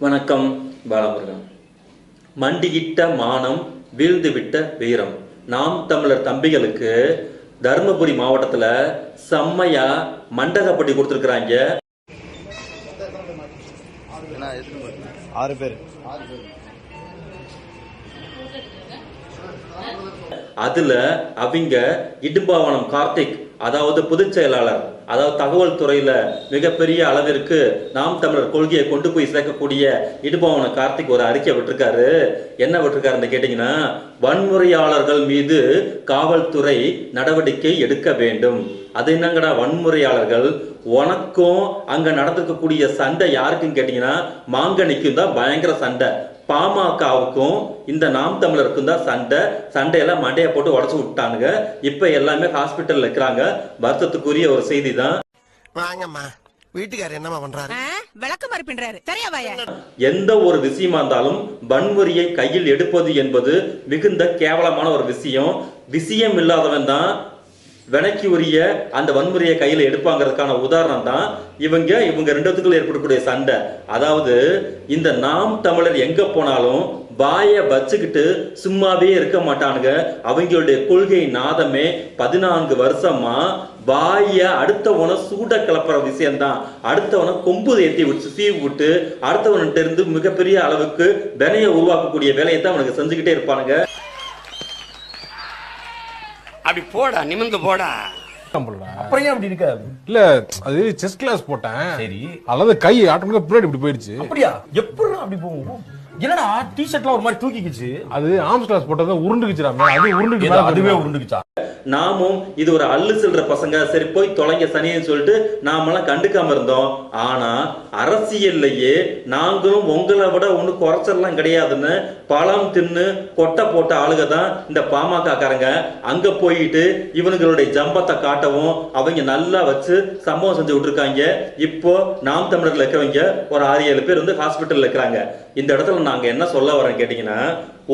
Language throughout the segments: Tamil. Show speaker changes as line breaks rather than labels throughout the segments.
வணக்கம் பாலமுருகன். மண்டியிட்ட மானம் வீழ்ந்துவிட்ட வீரம். நாம் தமிழர் தம்பிகளுக்கு தருமபுரி மாவட்டத்துல செம்மையா மண்டகப்பட்டி கொடுத்துருக்குறாங்க.
ஆறு பேர்.
அதுல அவங்க இடும்பாவனம் கார்த்திக் அதாவது பொதுச் செயலாளர். அதாவது தகவல் துறையில மிகப்பெரிய அளவிற்கு நாம் தமிழர் கொள்கையை கொண்டு போய் சேர்க்கக்கூடிய இடுபவன கார்த்திக் ஒரு அறிக்கை விட்டுருக்காரு. என்ன விட்டுருக்காருன்னு கேட்டீங்கன்னா வன்முறையாளர்கள் மீது காவல்துறை நடவடிக்கை எடுக்க வேண்டும். அது என்னங்கடா வன்முறையாளர்கள்? உனக்கும் அங்க நடந்திருக்கக்கூடிய சண்டை யாருக்கும் கேட்டீங்கன்னா மாங்கனிக்கும் தான் பயங்கர சண்டை. பாமகவுக்கும் இந்த நாம் தமிழருக்கும் தான் சண்டை. சண்டையெல்லாம் மண்டையை போட்டு உடச்சு விட்டானுங்க. இப்ப எல்லாமே ஹாஸ்பிட்டல்ல இருக்கிறாங்க. வருத்தத்துக்குரிய ஒரு செய்தி தான்.
வாங்கம்மா. வீட்டுக்காரர் என்னம்மா பண்றாரு?
ஆ, விளக்குமாறு பின்றாரு சரியா வாயா?
எந்த ஒரு விஷயமா இருந்தாலும் வன்முறையை கையில் எடுப்பது என்பது மிகுந்த கேவலமான ஒரு விஷயம். விஷயம் இல்லாதவன் தான் வினைக்கு உரிய அந்த வன்முறையை கையில் எடுப்பாங்கிறதுக்கான உதாரணம் தான் இவங்க இவங்க ரெண்டுத்துக்குள்ள ஏற்படக்கூடிய சண்டை. அதாவது இந்த நாம் தமிழர் எங்க போனாலும் வாயை வச்சுக்கிட்டு சும்மாவே இருக்க மாட்டானுங்க. அவங்களுடைய கொள்கை நாதமே பதினான்கு வருஷமா வாய அடுத்தவனை சூட கிளப்புற விஷயம்தான். அடுத்தவனை கொம்பு ஏற்றி விட்டு சீவி விட்டு அடுத்தவன்கிட்ட இருந்து மிகப்பெரிய அளவுக்கு வினையை உருவாக்கக்கூடிய வேலையை தான் அவனுக்கு செஞ்சுக்கிட்டே இருப்பானுங்க.
அப்படி போடா நிமிந்து போடா.
அப்புறம் ஏன் அப்படி இருக்க?
இல்ல அது செஸ் கிளாஸ் போட்டேன்.
சரி.
அதாவது கை ஆட்டோமேட்டிக்கா பின்னாடி இப்படி போயிடுச்சு.
அப்படியா? எப்படி அப்படி போகும்? என்னடா டி ஷர்ட்லாம் ஒரு மாதிரி தூக்கிக்கிச்சு.
அது ஆம்ஸ் கிளாஸ் போட்டது உருண்டுக்குச்சுடாமே அது உருண்டுக்கு
அதுவே உருண்டுக்குச்சா?
நாமும் இது ஒரு அள்ளு செல்ற பசங்க. சரி போய் தொலைங்க சனின்னு சொல்லிட்டு நாமெல்லாம் கண்டுக்காம இருந்தோம். ஆனா அரசியல்லையே நாங்களும் உங்களை விட ஒன்றும் குறைச்சல்லாம் கிடையாதுன்னு பழம் தின்னு கொட்டை போட்ட ஆளுக தான் இந்த பாமக காரங்க அங்க போயிட்டு இவனுங்களுடைய ஜம்பத்தை காட்டவும் அவங்க நல்லா வச்சு சம்பவம் செஞ்சு விட்டுருக்காங்க. இப்போ நாம் தமிழர்ல இருக்கிறவங்க ஒரு ஆறு ஏழு பேர் வந்து ஹாஸ்பிட்டல்ல இருக்கிறாங்க. இந்த இடத்துல நாங்கள் என்ன சொல்ல வரோம் கேட்டிங்கன்னா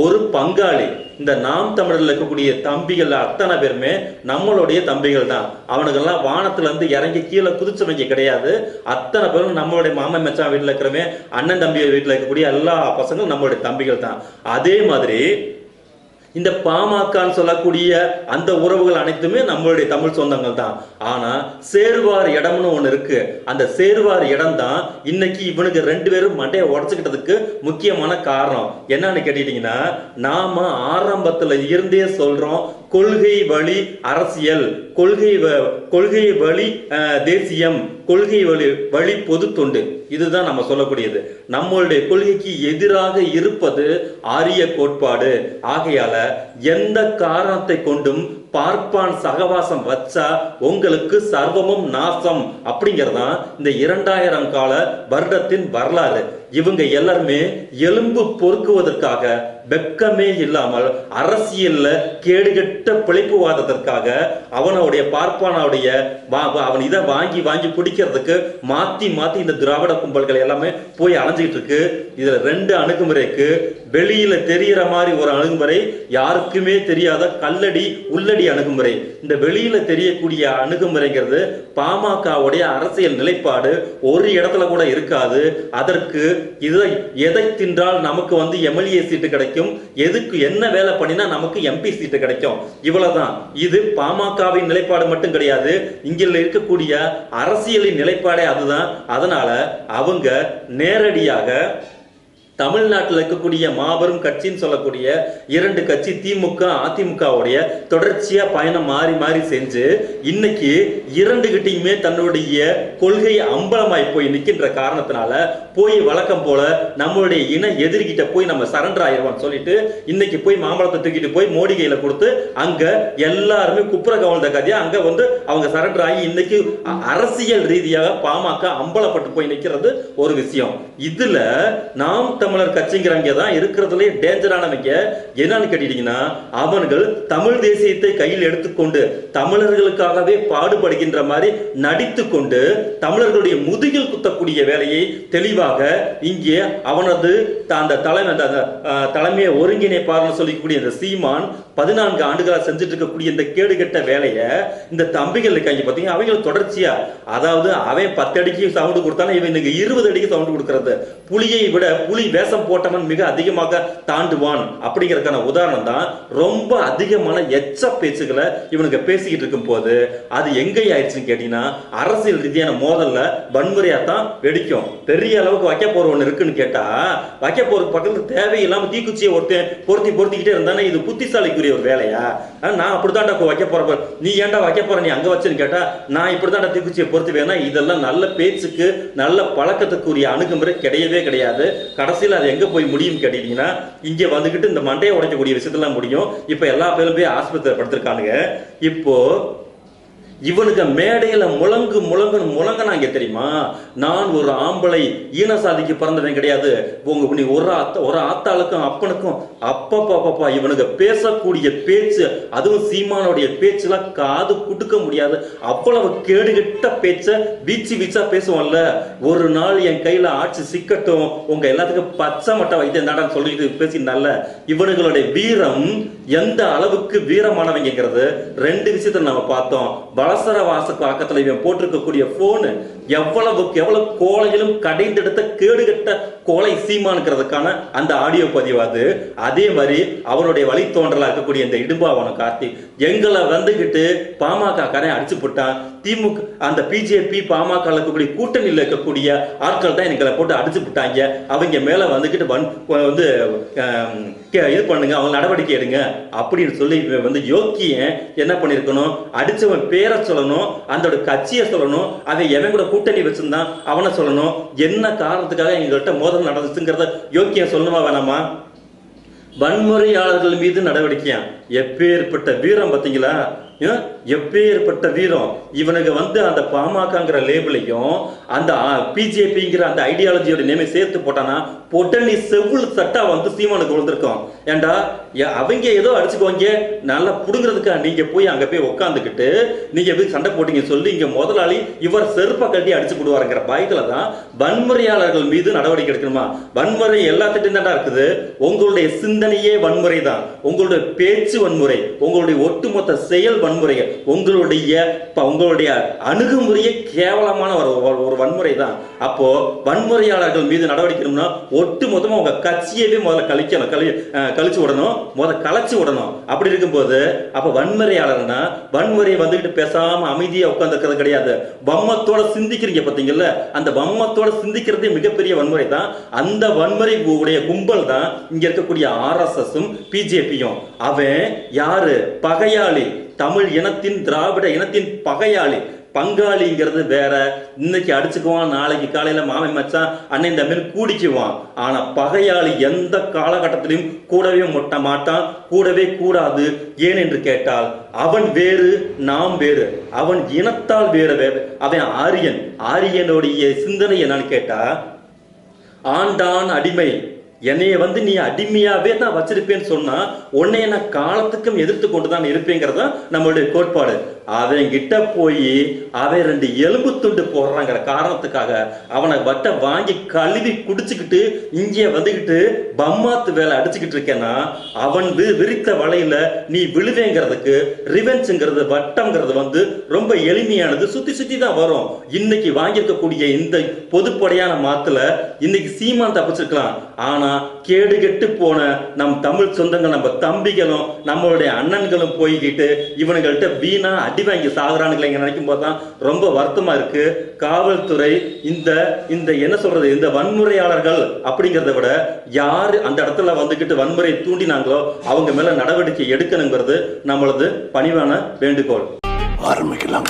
ஒரு பங்காளி இந்த நாம் தமிழரில் இருக்கக்கூடிய தம்பிகள் அத்தனை பேருமே நம்மளுடைய தம்பிகள் தான். அவனுக்கெல்லாம் வானத்துலேருந்து இறங்கி கீழே குதிச்சவங்க கிடையாது. அத்தனை பேரும் நம்மளுடைய மாமன் மச்சான் வீட்டில் இருக்கிறவன் அண்ணன் தம்பி வீட்டில் இருக்கக்கூடிய எல்லா பசங்களும் நம்மளுடைய தம்பிகள் தான். அதே மாதிரி இந்த பாமகன்னு சொல்லக்கூடிய அந்த உறவுகள் அனைத்துமே நம்மளுடைய தமிழ் சொந்தங்கள் தான். ஆனா சேருவார் இடம்னு ஒண்ணு இருக்கு. அந்த சேருவார் இடம் தான் இன்னைக்கு இவனுக்கு ரெண்டு பேரும் மண்டையை உடச்சுக்கிட்டதுக்கு முக்கியமான காரணம். என்னன்னு கேட்டீங்கன்னா நாம ஆரம்பத்துல இருந்தே சொல்றோம் கொள்கை வழி அரசியல் கொள்கை வ- கொள்கை வழி தேசியம் கொள்கை வழி வழி பொது தொண்டு. இதுதான் நம்ம சொல்லக்கூடியது. நம்மளுடைய கொள்கைக்கு எதிராக இருப்பது ஆரிய கோட்பாடு. ஆகையால எந்த காரணத்தை கொண்டும் பார்ப்பான் சகவாசம் வச்சா உங்களுக்கு சர்வமும் நாசம். அப்படிங்கிறதான் இந்த இரண்டாயிரம் கால வருடத்தின் வரலாறு. இவங்க எல்லாருமே எலும்பு பொறுக்குவதற்காக வெக்கமே இல்லாமல் அரசியல்ல கேடுகட்ட பிழைப்புவாதத்திற்காக அவனுடைய பார்ப்பானாவுடைய அவன் இதை வாங்கி வாங்கி பிடிக்கிறதுக்கு மாத்தி மாத்தி இந்த திராவிட கும்பல்கள் எல்லாமே போய் அலைஞ்சிட்டு இருக்கு. இதுல ரெண்டு அணுகுமுறைக்கு வெளியில தெரியற மாதிரி ஒரு அணுகுமுறை யாருக்குமே தெரியாத கல்லடி உள்ளடி அணுகுமுறை. இந்த வெளியில தெரியக்கூடிய அணுகுமுறைங்கிறது பாமகவுடைய அரசியல் நிலைப்பாடு ஒரு இடத்துல கூட இருக்காது. அதற்கு இதை எதை தின்றால் நமக்கு வந்து எம்எல்ஏ சீட்டு கிடைக்கும்? எதுக்கு என்ன வேலை பண்ணினா நமக்கு எம்பி சீட்டு கிடைக்கும்? இவ்வளவுதான். இது பாமகவின் நிலைப்பாடு மட்டும் கிடையாது. இங்க இருக்கக்கூடிய அரசியலின் நிலைப்பாடே அதுதான். அதனால அவங்க நேரடியாக தமிழ்நாட்டில் இருக்கக்கூடிய மாபெரும் கட்சின்னு சொல்லக்கூடிய இரண்டு கட்சி திமுக அதிமுகவுடைய தொடர்ச்சியா பயணம் மாறி மாறி செஞ்சு இன்னைக்கு இரண்டு கிட்டையுமே தன்னுடைய கொள்கை அம்பலமாய் போய் நிற்கின்ற காரணத்தினால போய் வழக்கம் போல நம்மளுடைய இன எதிர்கிட்ட போய் நம்ம சரண்டர் ஆயிடுவோம் சொல்லிட்டு இன்னைக்கு போய் மாம்பழத்தை தூக்கிட்டு போய் மோடி கையில கொடுத்து அங்க எல்லாருமே குப்புற கவர்ந்த கதையா அங்க வந்து அவங்க சரண்டர் ஆகி இன்னைக்கு அ- அரசியல் ரீதியாக பாமக அம்பலப்பட்டு போய் நிற்கிறது ஒரு விஷயம். இதுல நாம் தமிழர் கட்சிங்கிறவங்க தான் இருக்கிறதுலே டேஞ்சரானவங்க என்னன்னு கேட்டீங்கன்னா அவர்கள் தமிழ் தேசியத்தை கையில் எடுத்துக்கொண்டு தமிழர்களுக்காகவே பாடுபடுகின்ற மாதிரி நடித்து கொண்டு தமிழர்களுடைய முதுகில் குத்தக்கூடிய வேலையை தெளிவாக இங்கே அவனது அந்த தலைமை அந்த, தலைமையை ஒருங்கிணைப்பார்னு சொல்லிக்கூடிய இந்த சீமான் பதினான்கு ஆண்டுகளாக செஞ்சுட்டு இருக்கக்கூடிய இந்த கேடுகெட்ட வேலையை இந்த தம்பிகள் இருக்காங்க பார்த்தீங்கன்னா அவங்க தொடர்ச்சியா அதாவது அவன் பத்து அடிக்கு சவுண்டு கொடுத்தாலும் இவன் இவனுக்கு இருபது அடிக்கு சவுண்டு கொடுக்கறது. புலியை விட புலி வேஷம் போட்டவன் மிக அதிகமாக தாண்டுவான். அப்படிங்கிறதுக்கான உதாரணம் தான் ரொம்ப அதிகமான எச்ச பேச்சுகளை இவனுக்கு பேசிக்கிட்டு இருக்கும் போது அது எங்க ஆயிடுச்சுன்னு கேட்டீங்கன்னா அரசியல் ரீதியான மோதல்ல வன்முறையா தான் வெடிக்கும். பெரிய அளவுக்கு வைக்க போற ஒன்று இருக்குன்னு கேட்டா வைக்க போறதுக்கு பக்கத்துல தேவையில்லாம தீக்குச்சியை ஒருத்தன் பொருத்தி பொருத்திக்கிட்டே இருந்தானே இது புத்திசாலிக்குரிய ஒரு வேலையா? ஆ, நான் அப்படித்தான்டா வைக்க போற நீ ஏன்டா வைக்க போற? நீ அங்க வச்சுன்னு கேட்டா நான் இப்படித்தான்டா தீக்குச்சியை பொறுத்து வேணா இதெல்லாம் நல்ல பேச்சுக்கு நல்ல பழக்கத்துக்குரிய அணுகுமுறை கிடையவே கிடையாது. கடைசியில் அது எங்க போய் முடியும் கேட்டீங்கன்னா இங்க வந்துகிட்டு இந்த மண்டையை உடைக்கக்கூடிய விஷயத்தெல்லாம் முடியும். இப்ப எல்லா பேரும் போய் ஆஸ்பத்திரி படுத்திருக்கானுங்க. இப்போ இவனுக்கு மேடையில முழங்கு முழங்குன்னு முழங்கினாங்க தெரியுமா? நான் ஒரு ஆம்பளை ஈனசாதிக்கு பிறந்தவன் கிடையாது. உங்க நீ ஒரு அத்த ஒரு ஆத்தாளுக்கும் அப்பனுக்கும் அப்பப்பா இவனுக்கு பேசக்கூடிய பேச்சு அதுவும் சீமானுடைய பேச்சுலாம் காது குடுக்க முடியாது. அவ்வளவு கேடுகெட்ட பேச்ச வீச்சு வீச்சா பேசுவோம்ல. ஒரு நாள் என் கையில ஆட்சி சிக்கட்டும். உங்க எல்லாத்துக்கும் பச்சை மட்டை வைத்து என்னடான்னு சொல்லிட்டு பேசினால இவனுங்களுடைய வீரம் எந்த அளவுக்கு வீரமானவங்கிறது ரெண்டு விஷயத்த நம்ம பார்த்தோம். வளசர வாச பக்கத்துல இவன் போட்டிருக்கக்கூடிய ஃபோனு எவ்வளவுக்கு எவ்வளவு கோலையிலும் கடைந்தெடுத்த கேடுகட்ட கோலை சீமானுக்கிறதுக்கான அந்த ஆடியோ பதிவாது அதே. மாதிரி அவனுடைய வழித்தோன்றலா இருக்கக்கூடிய இந்த இடும்பாவனம் கார்த்தி எங்களை வந்துகிட்டு பாமக காரன் அடிச்சு போட்டான். திமுக அந்த பிஜேபி பாமக இருக்கக்கூடிய கூட்டணியில் இருக்கக்கூடிய ஆட்கள் தான் எங்களை போட்டு அடிச்சு விட்டாங்க. அவங்க மேல வந்துகிட்டு வன் வந்து கே- இது பண்ணுங்க அவங்க நடவடிக்கை எடுங்க. அப்படின்னு சொல்லி வந்து யோக்கியன் என்ன பண்ணிருக்கணும்? அடிச்சவன் பேரை சொல்லணும் அந்த கட்சியை சொல்லணும் அதை எவன் கூட கூட்டணி வச்சிருந்தான் அவனை சொல்லணும். என்ன காரணத்துக்காக எங்கள்கிட்ட மோதல் நடந்துச்சுங்கிறத யோக்கியம் சொல்லணுமா வேணாமா? வன்முறையாளர்கள் மீது நடவடிக்கையா? எப்பேற்பட்ட வீரம் பார்த்தீங்களா எப்பேற்பட்ட வீரம்? இவனுக்கு வந்து அந்த பாமகங்கிற லேபிளையும் அந்த பிஜேபிங்கிற அந்த ஐடியாலஜியோட நேமே சேர்த்து போட்டானா பொட்டனி செவ்வல் சட்டா வந்து சீமானுக்கு விழுந்திருக்கோம். ஏண்டா அவங்க ஏதோ அடிச்சுக்குவாங்க நல்லா புடுங்கிறதுக்கா நீங்க போய் அங்க போய் உட்காந்துக்கிட்டு நீங்க போய் சண்டை போட்டீங்க சொல்லி இங்க முதலாளி இவர் செருப்பை கட்டி அடிச்சு போடுவாருங்கிற பயத்துல தான் வன்முறையாளர்கள் மீது நடவடிக்கை எடுக்கணுமா? வன்முறை எல்லாத்திட்டும் தான் இருக்குது. உங்களுடைய சிந்தனையே வன்முறை தான். உங்களுடைய பேச்சு வன்முறை. உங்களுடைய ஒட்டுமொத்த செயல் வன்முறைகள். உங்களுடைய இப்போ உங்களுடைய அணுகுமுறையே கேவலமான ஒரு ஒரு- வன்முறை தான் அப்போ வன்முறையாளர்கள் மீது நடவடிக்கணும்னா ஒட்டு மொத்தமாக உங்க கட்சியவே முதல்ல கழிக்கணும் கழி அஹ், கழிச்சு விடணும் முதல்ல கலைச்சு விடணும். அப்படி இருக்கும்போது அப்போ வன்முறையாளர்னா வன்முறையை வந்துகிட்டு பேசாம அமைதியாக உட்காந்துருக்கிறது கிடையாது. பம்மத்தோட சிந்திக்கிறீங்க பார்த்தீங்கல்ல அந்த பம்மத்தோட சிந்திக்கிறதே மிகப்பெரிய வன்முறை தான் அந்த வன்முறை உடைய கும்பல் தான் இங்க இருக்கக்கூடிய ஆர்எஸ்எஸும் பிஜேபியும் அவன் யாரு? பகையாளி. தமிழ் இனத்தின் திராவிட இனத்தின் பகையாளி. பங்காளிங்கிறது வேற. இன்னைக்கு அடிச்சுக்குவான் நாளைக்கு காலையில மாமன் மச்சான் அண்ணன் தம்பின்னு கூடிக்குவான். ஆனா பகையாளி எந்த காலகட்டத்திலையும் கூடவே முட்ட மாட்டான் கூடவே கூடாது. ஏன் என்று கேட்டால் அவன் வேறு நாம் வேறு. அவன் இனத்தால் வேறு வேறு. அவன் ஆரியன். ஆரியனுடைய சிந்தனை என்னன்னு கேட்டா ஆண்டான் அடிமை. என்னைய வந்து நீ அடிமையாவே தான் வச்சிருப்பேன்னு சொன்னா உன்னைய நான் காலத்துக்கும் எதிர்த்து கொண்டு தான் இருப்பேங்கிறது தான் நம்மளுடைய கோட்பாடு. அவன் கிட்ட போய் அவன் ரெண்டு எலும்பு துண்டு போடுறாங்கிற காரணத்துக்காக அவனை வட்டை வாங்கி கழுவி குடிச்சுக்கிட்டு இங்கே வந்துக்கிட்டு பம்மாத்து வேலை அடிச்சுக்கிட்டு இருக்கேன்னா அவன் விரித்த வலையில நீ விழுவேங்கிறதுக்கு ரிவென்ஸுங்கிறது வட்டம்ங்கிறது வந்து ரொம்ப எளிமையானது. சுத்தி சுத்தி தான் வரும். இன்னைக்கு வாங்கியிருக்கக்கூடிய இந்த பொதுப்படையான மாத்துல இன்னைக்கு சீமான் தப்பிச்சிருக்கலாம். ஆனா கேடு கெட்டு போன நம் தமிழ் சொந்தங்கள் நம்ம தம்பிகளும் நம்மளுடைய அண்ணன்களும் போய்கிட்டு இவனுங்கள்ட்ட வீணா அடி வாங்கி சாகுறானுங்களே நினைக்கும் போது தான் ரொம்ப வருத்தமா இருக்கு. காவல்துறை இந்த இந்த என்ன சொல்றது இந்த வன்முறையாளர்கள் அப்படிங்கிறத விட யாரு அந்த இடத்துல வந்துகிட்டு வன்முறை தூண்டினாங்களோ அவங்க மேல நடவடிக்கை எடுக்கணுங்கிறது நம்மளது பணிவான வேண்டுகோள்.
ஆரம்பிக்கலாம்.